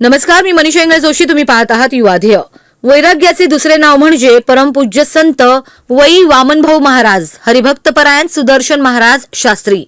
नमस्कार मी मनीषा इंगळे जोशी. तुम्ही पाहत आहात युवाध्येय वैराग्याचे दुसरे नाव म्हणजे परमपूज्य संत वई वामनभाऊ महाराज हरिभक्तपरायण सुदर्शन महाराज शास्त्री.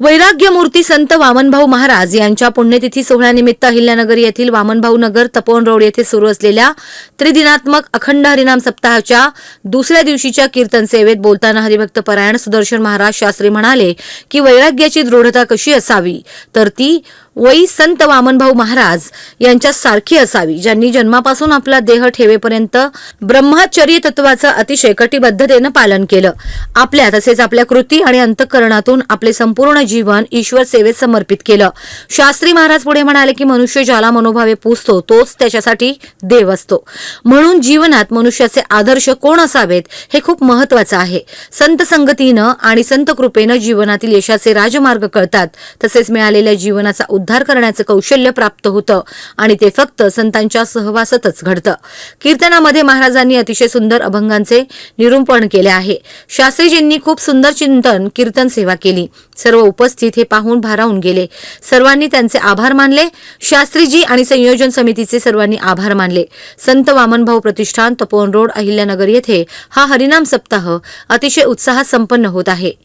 वैराग्य मूर्ती संत वामनभाऊ महाराज यांच्या पुण्यतिथी सोहळ्यानिमित्त अहिल्यानगर येथील वामनभाऊ नगर तपोवन रोड येथे सुरू असलेल्या त्रिदिनात्मक अखंड हरिनाम सप्ताहाच्या दुसऱ्या दिवशीच्या कीर्तन सेवेत बोलताना हरिभक्त परायण सुदर्शन महाराज शास्त्री म्हणाले की वैराग्याची दृढता कशी असावी? तर ती वई संत वामनभाऊ महाराज यांच्या सारखी असावी ज्यांनी जन्मापासून आपला देह ठेवेपर्यंत ब्रह्मचर्य तत्वाचं अतिशय कटिबद्धतेनं पालन केलं. आपल्या तसेच आपल्या कृती आणि अंतःकरणातून आपले संपूर्ण जीवन ईश्वर सेवेत समर्पित केलं. शास्त्री महाराज पुढे म्हणाले की मनुष्य ज्याला मनोभावे पुजतो तोच त्याच्यासाठी देव असतो. म्हणून जीवनात मनुष्याचे आदर्श कोण असावेत हे खूप महत्वाचं आहे. संत संगतीनं आणि संत कृपेनं जीवनातील यशाचे राजमार्ग कळतात. तसेच मिळालेल्या जीवनाचा उद्धार करण्याचं कौशल्य प्राप्त होतं आणि ते फक्त संतांच्या सहवासातच घडतं. कीर्तनामध्ये महाराजांनी अतिशय सुंदर अभंगांचे निरूपण केले आहे. शास्त्रीजींनी खूप सुंदर चिंतन कीर्तन सेवा केली. सर्व उपस्थित हे पाहून भारावून गेले. सर्वांनी त्यांचे आभार मानले. शास्त्रीजी आणि संयोजन समितीचे सर्वांनी आभार मानले. संत वामनभाऊ प्रतिष्ठान तपोवन रोड अहिल्यानगर येथे हा हरिनाम सप्ताह अतिशय उत्साहात संपन्न होत आहे.